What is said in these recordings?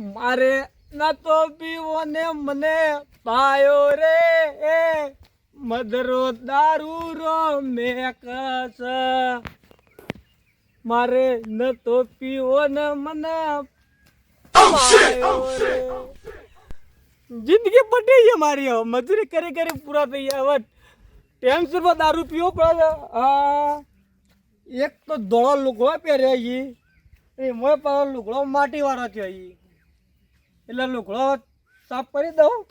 મારે ના તો પીવો ને મને પાયો રે. એ મધરો દારૂ રો મેકસ મારે ન તો પીવો ને મને પાયો રે. જિંદગી પટી છે મારી હવે. મજૂરી કરી કરી પૂરા થઈ ગયા. હવે ટેન્શનમાં દારૂ પીવો પડે. હા. એક તો ધોળો લુગડો પહેર્યો એ મોય પાડો લુગડો માટી વાળો છે. ઈ. એટલે લુકડો સાફ કરી દઉં.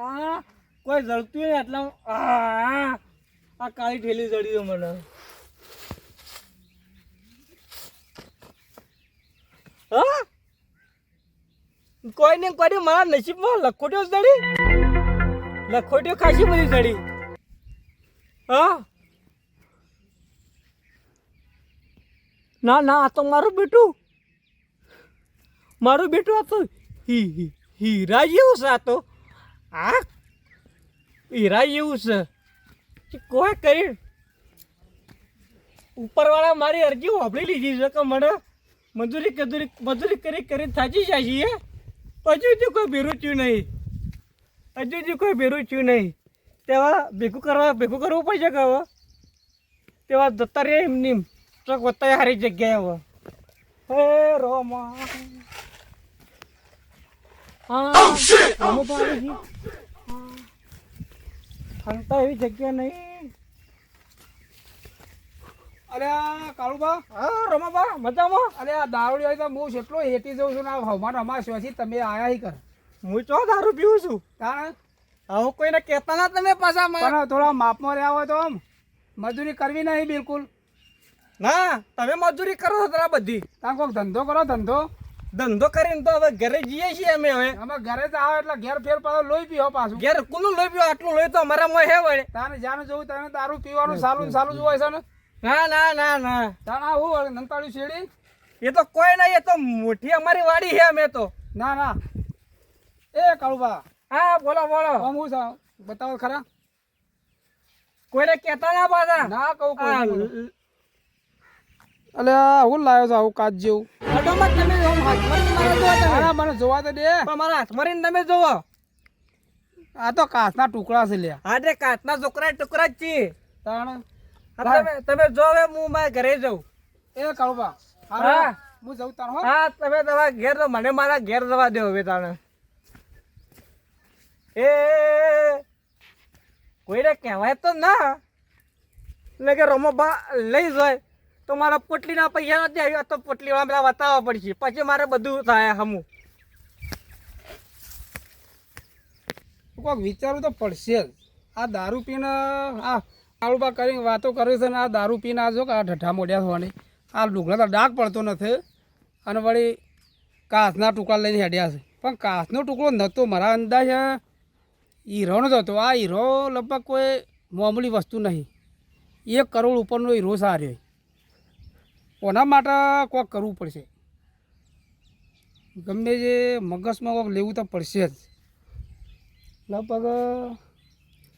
આ કોઈ જળતું નહીં એટલે આ આ કાળી ઠેલી જડી દો મને. હા? કોઈ ને કોઈ મારા નસીબમાં લખોટીઓ જડી. લખોટીઓ ખાસી બધી જડી. હા? ના ના આ તો મારું બેટું. મારું બેટું આ તો હી હી- હીરા જેવું છે આ તો. આ? હીરા જેવું છે કોઈ કરી ઉપરવાળા મારી અરજી વાપરી લીધી છે કે મને મજૂરી કદુરી મજૂરી કરી કરી થાચી જાય છીએ હજુ સુધી કોઈ ભેરું થયું નહીં. હજુ સુધી કોઈ ભેરું થયું નહીં. તેવા ભેગું કરવા ભેગું કરવું પડશે કે હવે? તેવા જતા રે એમની ચોક વત્તા સારી જગ્યાએ હવે. હે રોમા. હા. રોમો તો આવી હા. ખંતા એવી જગ્યા નહીં. અરે આ કાળુબા હા? રમાબા મજામાં? અરે આ દારૂડી આવી તો હું જેટલો હેતી જઉં છું ને આ હવામાન અમાર છે તમે આયા હી કર. હું ચો દારૂ પીવું છું? કારણ હવે કોઈને કહેતા ના તમે પાછા મને. પણ થોડા માપમાં રહ્યા હોય તો આમ. મજૂરી કરવી નહીં બિલકુલ. ના તમે મજૂરી કરો છો તારા બધી. તમે કોઈક ધંધો કરો ધંધો. ધંધો કરીને તો હવે ઘરે જઈએ છીએ અમે હવે. અમે ઘરે જ આવે એટલે ઘેર ફેર પાછો લોહી પીવો પાછું. ઘેર કુલું લોહી પીવો આટલું લોહી તો અમારા મોં હે વળે. તાને જાણે જોવું તને દારૂ પીવાનું ને સાલું જ હોય છે ને? ના ના ના ના. આ હું વળે નંતાળ્યું શેડી એ તો કોઈ નહીં એ તો મોટી અમારી વાડી છે અમે તો. ના ના. એ કાળુબા હા બોલો બોલો. હમ હું છે બતાવો ખરા. કોઈને કહેતા ના પાછા? ના કહું કોઈ અલે હું લાવ્યો છું આવું કાચ જેવું. તમે મારો મને જોવા તો દે. મારા હાથ મારીને તમે જોવો. આ તો કાચના ટુકડા છે લ્યા. હા તે કાચના છોકરા ટુકડા જ છીએ. તાણ. તમે તમે જો હવે હું મારા ઘરે જાઉં. એ કાળુબા હા. હા. હું જઉં તાણ હા. તમે તમારા ઘેર મને મારા ઘેર જવા દો હવે તાણે. એ કોઈને કહેવાય તો ના. એટલે કે રમોબા લઈ જાય. તો મારા પોટલીના પૈસા નથી આવ્યા તો પોટલીવાળા પેલા બતાવવા પડશે. પછી મારે બધું થાય હમું. કોઈક વિચારવું તો પડશે જ. આ દારૂ પીને, આ કાળુબા કરીને વાતો કરે છે ને, આ દારૂ પીને આ જો કે આ ઢઠ્ઠા મોઢ્યા થવાની. આ ડુંગળા તો ડાક પડતો નથી. અને વળી કાચના ટુકડા લઈને હેડ્યા છે. પણ કાચનો ટુકડો નહોતો, મારા અંદાજ હીરોનો જ હતો. આ હીરો લગભગ કોઈ મામૂલી વસ્તુ નહીં. એક કરોડ ઉપરનો હીરો સાર્યો. ઓના માટે કોઈક કરવું પડશે? ગમે જે મગજમાં કોક લેવું તો પડશે જ. લગભગ,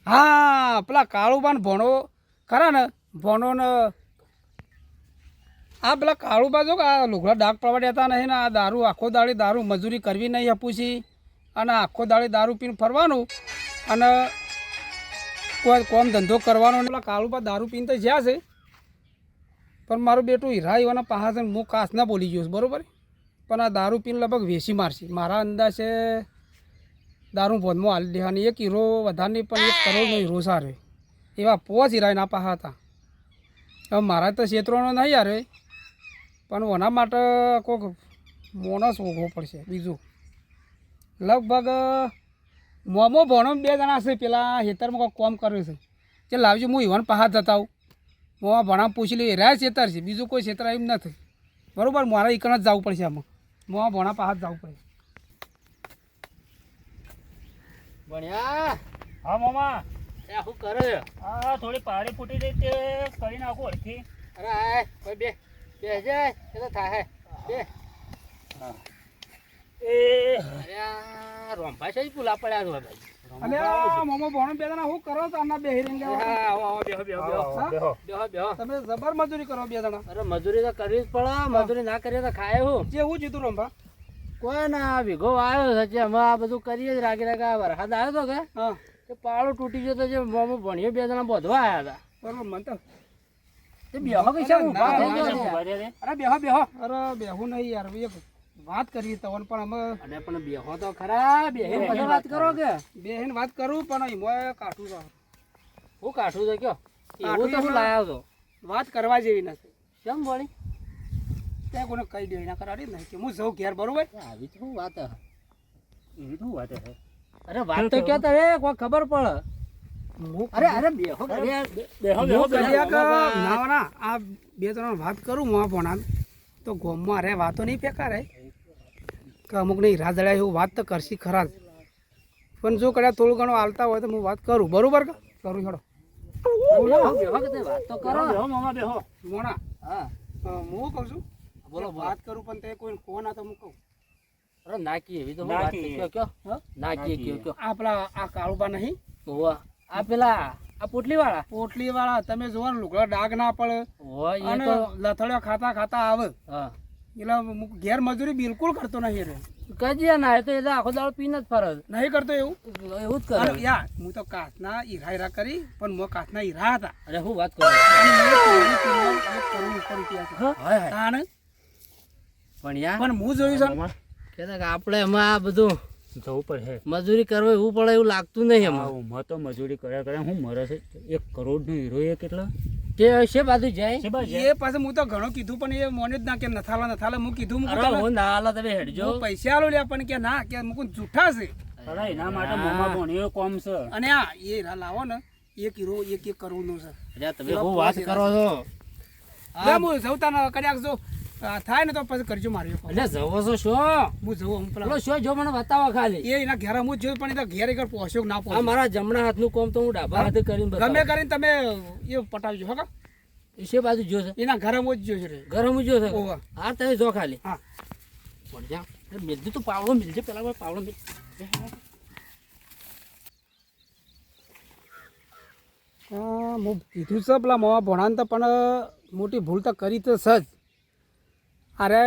હા, પેલા કાળુબાન ભણો. ખરા ને? ભણો ને. આ પેલા કાળુબા જો આ લુગડા ડાક પડવા હતા નહીં ને, આ દારૂ, આખો દાડી દારૂ મજૂરી કરવી નહીં આપું અને આખો દાડી દારૂ પીને ફરવાનું. અને કોઈ કોમ ધંધો કરવાનો પેલા કાળુબા દારૂ પીને તો જ્યાં છે. પણ મારું બેટું હીરા એવાના પાસે હું કાસ ના બોલી ગયો બરાબર? પણ આ દારૂ પીને લગભગ વેસી મારશે. મારા અંદાજે દારૂ ભોનમાં હાલી દેવાની એક હીરો વધારની પણ એક કરોડનો હીરો સારો એવા પોચ હીરા એના પાહા હતા. હવે મારા તો ક્ષેત્રોનો નહીં યાર. પણ ઓના માટે કોઈક મોણસ ઓઘવો પડશે, બીજું. લગભગ, મોમો ભણો બે જણા છે, પેલા હેતરમાં કોઈક કોમ કર્યું છે. કે લાવજો, હું ઈવન પાહા જતા આવું. મોમાં ભણા પૂછી લઈ રહ્યા છેતર છે. બીજું કોઈ ક્ષેત્ર એમ નથી. બરોબર મારે એકણ જ જવું પડશે આમાં. મોમાં ભણા પાસે જવું પડે ભણ્યા? હા મામા. એ શું કરે? હા થોડી પાડી ફૂટી ગઈ તે કરી નાખો ઓળખી અરે આય કોઈ બે બે જાય એ તો થાય બે. એ. અરે રોંભા છે પુલા પડ્યા છે ભાઈ. અને મોમો ભણો બે જણા હું કરો તો આના હા, બેહો બેહો તમે જબર મજૂરી કરો બે જણા. અરે મજૂરી તો કરવી જ પડે મજૂરી ના કરીએ તો ખાય હું. જેવું જીતું રંભા કોઈ ના વિઘો આવ્યો છે અમે આ બધું કરીએ જ રાખી રાખી આ વરસાદ આવ્યો તો કે હા. તે પાળો તૂટી ગયો તો જે મોમો ભણીએ બે જણા બોધવા આવ્યા હતા. બરોબર મને તો તે બેહો કઈ છે છે. અરે બેહો બેહો. અરે બેહું નહીં યાર એક વાત કરી તવન પણ અમે અને પણ બેહો તો ખરા બેહી પછી વાત કરો કે? બેહીને વાત કરું પણ એમાં કાઠું છે હું કાઠું છે કયો? એવું તો હું લાયા છો વાત કરવા જેવી નથી. કેમ વળી? ત્યાં કોને કહી દે એના કરાડી નહીં કે હું જઉં ઘેર બરોબર? આવી તો શું વાત હે? એવી શું વાત છે અરે વાત તો કયો તમે કોઈ ખબર પડે. અરે અરે બેહો બેહો હું બેહો ના ના આ બે ત્રણ વાત કરું હું ભણા તો ગોમમાં રે વાતો નહીં ફેંકા રે કે અમુક નહીં રાજડા એવું વાત તો કરશી ખરા જ. પણ જો કદાચ થોડું ઘણું હાલતા હોય તો હું વાત કરું. બરોબર કે? કરું બેહો. હા. હું કહું છું બોલો. વાત કરું પણ તે કોઈ ફોન આ તો હું કહું. અરે નાકી એવી તો વાત નાકી. કયો? નાકી કયો કયો? આ પેલા આ કાળુબા નહીં? હોવા આ પેલા આ પોટલી વાળા પોટલી વાળા તમે જોવો ને લુગડા ડાઘ ના પડે. અને તો લથડિયા ખાતા ખાતા આવે. હા. એટલે હું ઘેર બિલકુલ કરતો નહીં રે કજીયા ના તો એ તો આખો દાડો પીને જ ફરજ નહીં કરતો એવું? એવું જ કરે. યાર હું તો કાચના હીરા હીરા કરી પણ મો કાચના હીરા હતા. અરે હું વાત કરું? પણ યાર પણ હું જોયું છે? કેતા કે આપણે એમાં આ બધું જવું પડે મજૂરી કરવા એવું પડે એવું લાગતું નહીં એમાં. હું તો મજૂરી કર્યા કર્યા હું મરે છે. એક કરોડ નો હીરો એ કેટલો? તે છે બાજુ જાય. એ પાસે હું તો ઘણો કીધું પણ એ મોને જ ના કે નથાલા નથાલા હું કીધું મુકું હું ના હાલા તમે હેડજો. પૈસા આલો લે પણ કે ના કે મુકું જૂઠા છે? અરે એના માટે મોમા ભણ્યો કોમ છે. અને આ એ હીરા લાવો ને. એક હીરો એક એક કરોડ નો છે. અરે તમે હું વાત કરો છો. હું જઉં તાને કદાચ જો થાય ને તો પછી કરજો મારી એટલે જવો છો શો? હું જઉં હું પેલા. શો જો મને બતાવો ખાલી. એ એના ઘેર હું જ જોયું પણ એ ઘેર એકર પહોંચ્યો ના આ પહોંચ્યો? મારા જમણા હાથનું કોમ તો હું ડાબા હાથે કરીને ગમે કરીને તમે એ પટાવજો હો કા? એ છે બાજુ જો છે એના ઘરે હું જ છે ગરમ જો છે ઓવા. હા તમે જો ખાલી. હા. પણ જા. મિલજે તો પાવડો મિલજે પેલા પાવડો મિલ. હા હું કીધું છે પેલા માવા ભણાને તો પણ મોટી ભૂલ તો કરી તો સજ અરે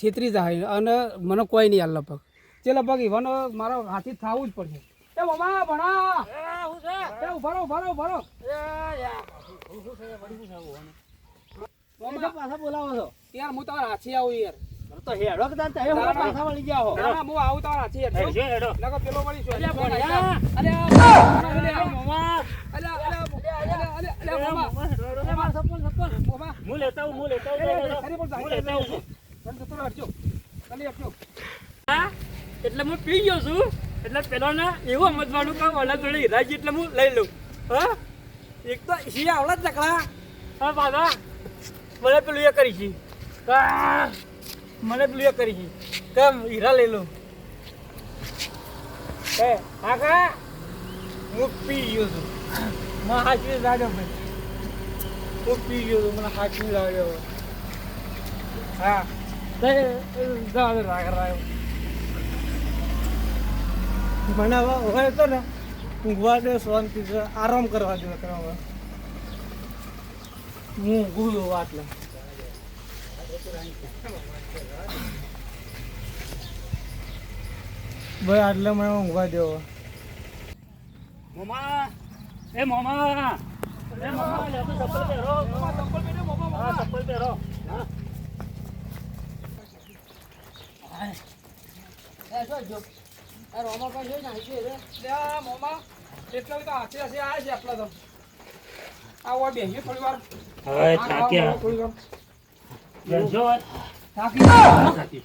છેતરી જાય અને મને કોઈ નહીં હાલ લગભગ. જે લગભગ ઈવન મારો હાથી થવું જ પડશે. એ મામા ભણા. એ ઊભા રહો ઊભા રહો ઊભા રહો. પાછા બોલાવો છો. યાર હું તમારા હાથી આવું યાર. તો હેડો કે હું પાછા વળી ગયા ના, હું આવું તમારા હાથી હેડો. પેલો વળી શું? અલ્યા ભણ્યા. અલ્યા, અલ્યા, મોમા અલ્યા, અલ્યા, અલ્યા, અલ્યા, અલ્યા, મામા. અરે મારા સપન સપન મામા. હું લેતા હું લેતા હું લેતા. હા એટલે હું પી ગયો છું. એટલે પેલો ને એવું સમજવાનું કે ઓલા જોડે હીરાજી એટલે હું લઈ લઉં. હા? એક તો સી આવડે જ હા બાબા. મને પેલું એ કરી છે. કા મને પેલું એ કરી છે. કેમ? હીરા લઈ લઉં. હે હા હું પી ગયો છું. મને. હાચવી ભાઈ હું પી ગયો મને હાચવી લાગ્યો હા રાગ રાગ મને હવે હવે તો ને ઊંઘવા દે. શાંતિ આરામ કરવા દે કરવા હું છું આટલે ભાઈ આટલે મને ઊંઘવા દેવો મોમા, એ મોમા. હવે થાક્યા થોડી વાર. બેસજો થાકી થાકી જ.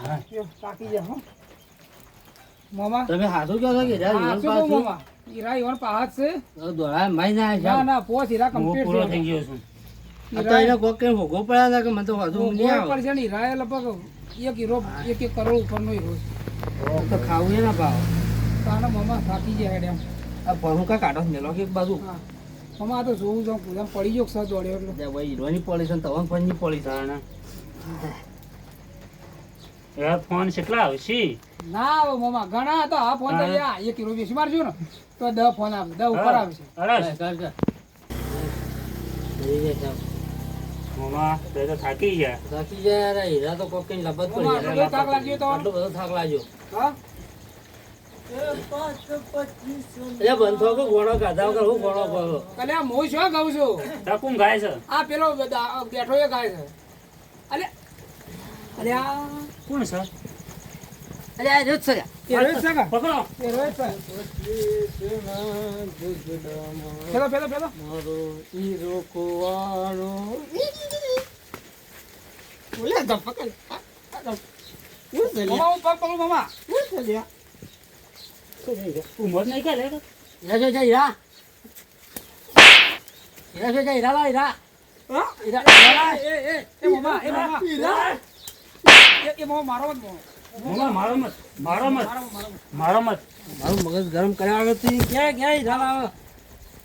હા. મામા? તમે હાથું કહો છો કે હીરા ઈવન શું મામા? હીરા ઈવન પાસ છે. દોડા મારી ના ના છે ના પોસ હીરા કમ્પ્લીટ પૂરો થઈ ગયો છું. તો એને કોક કે ભોગો પડ્યા હતા કે મને તો ઊંઘ નહીં આવે. પર છે ને હીરા એ લગભગ એક હીરો એક એક કરોડ ઉપરનો હીરો છે. તો ખાવું એ ના ભાવ. તાના મામા થાકી ગયા હેડે આ ભણું કા કાઢો મેલો કે એક બાજુ? મામા તો જોવું જાઉં પૂજા પડી ગયો સર દોડ્યો એટલે. ભાઈ હીરોની પોલીસ તવન ફોનની પોલીસ તાણે. એ ફોન કેટલા આવશે? ના મામા ઘણા હતા. આ ફોન તો હા. એક બેસી મારજો ને તો દ ફોન આવે દ ઉપર આવશે. અરે કર કર તે તો થાકી ગયા. થાકી જાય યાર, હીરા તો કોક કઈ લબત પડી આટલો થાક લાગ્યો તો? આટલો બધો થાક લાગ્યો. હા? એટલે બંધો કે ઘોડો ગાધા વગર હું ઘોડો કરો કલે આ મોય શું કહું છું? તકુમ ગાય છે? આ પેલો બેઠો એ ગાય છે. અરે અરે આ કોણ છે અરે આ રહ્યો જ છે એ રોહિત છે કા? પકડો એ રોહિત છે પેલો પેલો પેલો મારો હીરો કુવારો બોલે તો પકડ આ, આ તો. શું છે લ્યા? મામા હું પગ પકડું મામા શું છે લ્યા? ઉમર નહીં કે લે હીરા છે, છે, હીરા હીરા છે, છે, હીરા લાવ, હીરા હા? હીરા હીરા લાવ. એ એ એ મામા એ મામા એ એ મામા મારો જ મામા મારો મત મારો મત મારો મારો મારો મત મારું મગજ ગરમ કર્યા વગર તું ક્યાં ક્યાં હીરા લાવે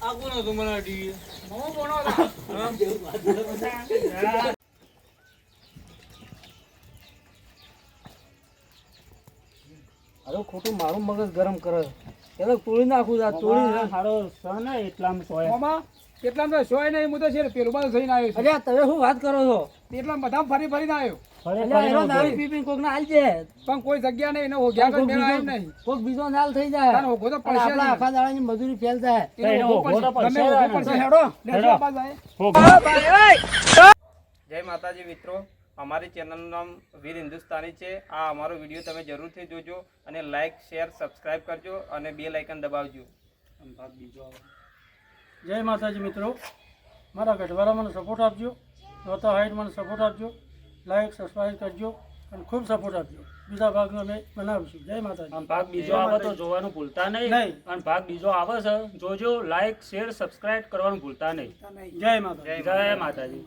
આ કોનો તમારા ટીવી મામા બોનો અરે ખોટું મારું મગજ ગરમ કરે એટલે તોડી નાખું આ તોડી હારો છે ને એટલામાં સોય. એટલામાં સોય નહીં હું તો છે પેલું બધું થઈને આવ્યો છું. અરે તમે શું વાત કરો છો? એટલામાં બધા ફરી ફરીને આવ્યો. પણ કોઈ જગ્યા નહીં એનો હોગ્યા કોઈ મેળ નહીં. કોક બીજો નાલ થઈ જાય. તારો હોગો તો પડશે આપણા આખા દાડાની મજૂરી ફેલ થાય. એનો એનો હોગો હોગો તો પડશે. પડશે ગમે હોગો ને. પડશે. હેડો. હેડો. જો બાજુ આય. હો જય માતાજી મિત્રો. અમારી ચેનલનું નામ વીર હિન્દુસ્તાની છે. આ અમારો વીડિયો તમે જરૂરથી જોજો અને લાઇક શેર સબસ્ક્રાઇબ કરજો અને બે લાઇકન દબાવજો. જય માતાજી મિત્રો. મારા ગઢવાળા મને સપોર્ટ આપજો. નોતા હાઈટ મને સપોર્ટ આપજો. લાઈક સબસ્ક્રાઈબ કરજો અને ખૂબ સપોર્ટ આપજો. બીજા ભાગનો અમે બનાવીશું. જય માતાજી. અને ભાગ બીજો આવે તો જોવાનું ભૂલતા નહીં. નહીં. અને ભાગ બીજો આવે છે જોજો લાઈક શેર સબસ્ક્રાઇબ કરવાનું ભૂલતા નહીં. જય માતા જય જય માતાજી.